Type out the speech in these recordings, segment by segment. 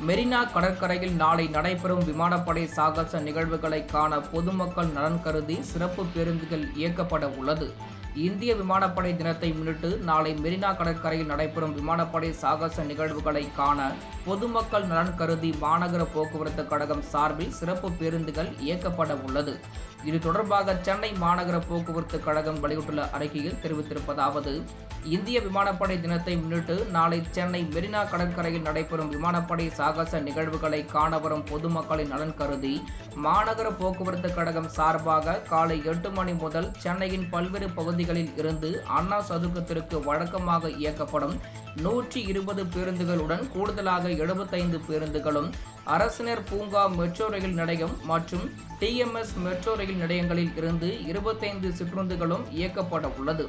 மெரினா கடற்கரையில் நாளை நடைபெறும் விமானப்படை சாகச நிகழ்வுகளை காண பொதுமக்கள் நலன் கருதி சிறப்பு பேருந்துகள் இயக்கப்பட உள்ளது. இந்திய விமானப்படை தினத்தை முன்னிட்டு நாளை மெரினா கடற்கரையில் நடைபெறும் விமானப்படை சாகச நிகழ்வுகளை காண பொதுமக்கள் நலன் கருதி மாநகர போக்குவரத்து கழகம் சார்பில் சிறப்பு பேருந்துகள் இயக்கப்பட உள்ளது. இது தொடர்பாக சென்னை மாநகர போக்குவரத்து கழகம் வெளியிட்டுள்ள அறிக்கையில் தெரிவித்திருப்பதாவது இந்திய விமானப்படை தினத்தை முன்னிட்டு நாளை சென்னை மெரினா கடற்கரையில் நடைபெறும் விமானப்படை சாகச நிகழ்வுகளை காண வரும் பொதுமக்களின் நலன் கருதி மாநகர போக்குவரத்து கழகம் சார்பாக காலை எட்டு மணி முதல் சென்னையின் பல்வேறு பகுதிகளில் இருந்து அண்ணா சதுக்கத்திற்கு வழக்கமாக இயக்கப்படும் நூற்றி இருபது பேருந்துகளுடன் கூடுதலாக எழுபத்தைந்து பேருந்துகளும் அரசினர் பூங்கா மெட்ரோ ரயில் நிலையம் மற்றும் டிஎம்எஸ் மெட்ரோ ரயில் நிலையங்களில் இருந்து இருபத்தைந்து சிற்றுந்துகளும் இயக்கப்பட உள்ளது.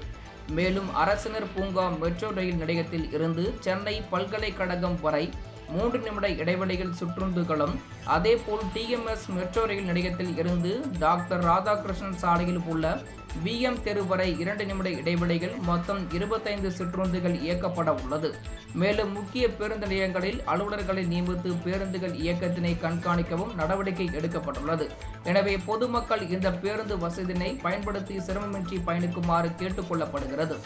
மேலும் அரசினர் பூங்கா மெட்ரோ ரயில் நிலையத்தில் இருந்து சென்னை பல்கலைக்கழகம் வரை மூன்று நிமிட இடைவெளியில் சுற்றுந்துகளும். அதேபோல் டிஎம்எஸ் மெட்ரோ ரயில் நிலையத்தில் இருந்து டாக்டர் ராதாகிருஷ்ணன் சாலையில் உள்ள பிஎம் தெரு வரை இரண்டு நிமிட இடைவெளியில் மொத்தம் இருபத்தைந்து சிற்றுந்துகள் இயக்கப்பட உள்ளது. மேலும் முக்கிய பேருந்து நிலையங்களில் அலுவலர்களை நியமித்து பேருந்துகள் இயக்கத்தினை கண்காணிக்கவும் நடவடிக்கை எடுக்கப்பட்டுள்ளது. எனவே பொதுமக்கள் இந்த பேருந்து வசதியினை பயன்படுத்தி சிரமமின்றி பயணிக்குமாறு கேட்டுக்கொள்ளப்படுகிறது